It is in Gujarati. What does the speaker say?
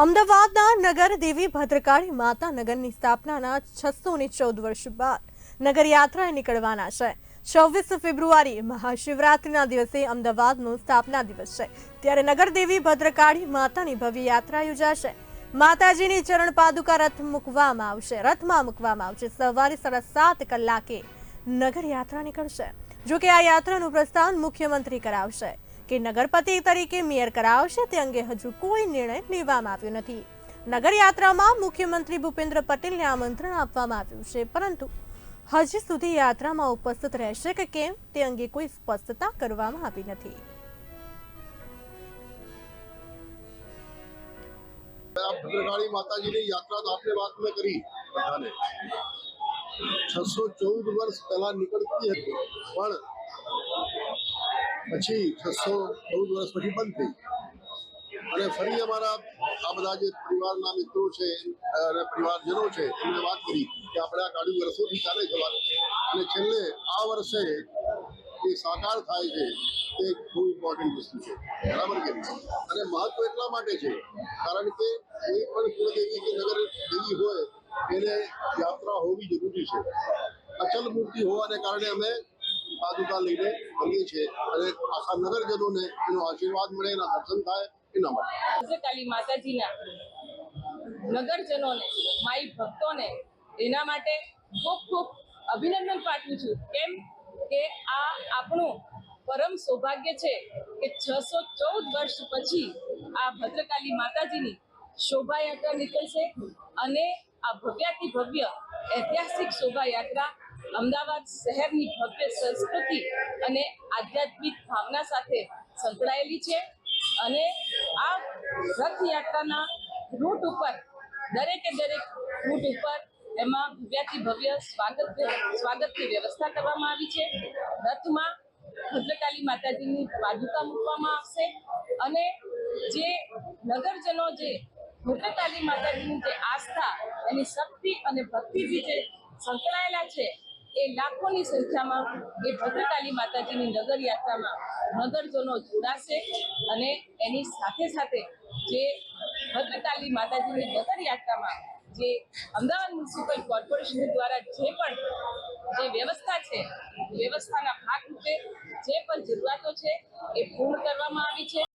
અમદાવાદના નગર દેવી ભદ્રકાળી માતા નગરની સ્થાપનાના છસો ને ચૌદ વર્ષ બાદ નગર યાત્રાએ નીકળવાના છે. છવ્વીસ ફેબ્રુઆરી મહાશિવરાત્રિના દિવસે અમદાવાદનો સ્થાપના દિવસ છે. ત્યારે નગર દેવી ભદ્રકાળી માતાની ભવ્ય યાત્રા યોજાશે. માતાજીની ચરણ પાદુકા રથ મૂકવામાં આવશે. રથમાં મૂકવામાં આવશે. સવારે સાડા સાત કલાકે નગર યાત્રા નીકળશે. જો કે આ યાત્રાનું પ્રસ્થાન મુખ્યમંત્રી કરાવશે. કે નગરપતિ તરીકે મેયર કરાવશે તે અંગે હજુ કોઈ નિર્ણય લેવામાં આવ્યો નથી. નગર યાત્રામાં મુખ્યમંત્રી ભૂપેન્દ્ર પટેલને આમંત્રણ આપવામાં આવ્યું છે, પરંતુ હજી સુધી યાત્રામાં ઉપસ્થિત રહેશે કે કેમ તે અંગે કોઈ સ્પષ્ટતા કરવામાં આવી નથી. છસો ચૌદ વર્ષ પહેલા નીકળતી હતી, પણ પછી છસો ચૌદ વર્ષ પછી બંધ થઈ અને ફરી અમારા આ બધા જે પરિવારના મિત્રો છે, અને પરિવારજનો છે, એમને વાત કરી કે આપણે આ ગાડી વર્ષોથી ચાલે છે. વાત અને છેલ્લે આ વર્ષે એ સાકાર થાય છે, તે બહુ ઇમ્પોર્ટન્ટ વસ્તુ છે. બરાબર કે અને મહત્વ એટલા માટે છે, કારણ કે કોઈ પણ કુળદેવી કે નગર દેવી હોય, એને યાત્રા હોવી જરૂરી છે. અચલ મૂર્તિ હોવાને કારણે અમે પાદુકા લઈને કરીએ છીએ અને આખા નગરજનોને એનો આશીર્વાદ મળે એના દર્શન થાય એના માટે. માતાજીના નગરજનોને, માઈ ભક્તોને એના માટે ખૂબ ખૂબ અભિનંદન પાઠવું છું. કેમ કે આ આપણું પરમ સૌભાગ્ય છે કે છસો ચૌદ વર્ષ પછી આ ભદ્રકાલી માતાજીની શોભાયાત્રા નીકળશે અને આ ભવ્યાથી ભવ્ય ઐતિહાસિક શોભાયાત્રા અમદાવાદ શહેરની ભવ્ય સંસ્કૃતિ અને આધ્યાત્મિક ભાવના સાથે સંકળાયેલી છે અને આ રથયાત્રાના રૂટ ઉપર, દરેકે દરેક રૂટ ઉપર એમાં ભવ્યાથી ભવ્ય સ્વાગત, સ્વાગતની વ્યવસ્થા કરવામાં આવી છે. રથમાં ભદ્રકાલી માતાજીની પાદુકા મૂકવામાં આવશે અને જે નગરજનો, જે ભદ્રકાલી માતાજીની જે આસ્થા, એની શક્તિ અને ભક્તિથી જે સંકળાયેલા છે એ લાખોની સંખ્યામાં એ ભદ્રકાલી માતાજીની નગર યાત્રામાં નગરજનો જોડાશે અને એની સાથે સાથે જે ભદ્રકાલી માતાજીની નગર યાત્રામાં જે અમદાવાદ મ્યુનિસિપલ કોર્પોરેશન દ્વારા જે પણ જે વ્યવસ્થા છે, વ્યવસ્થાના ભાગરૂપે જે પણ જરૂરિયાતો છે એ પૂર્ણ કરવામાં આવી છે.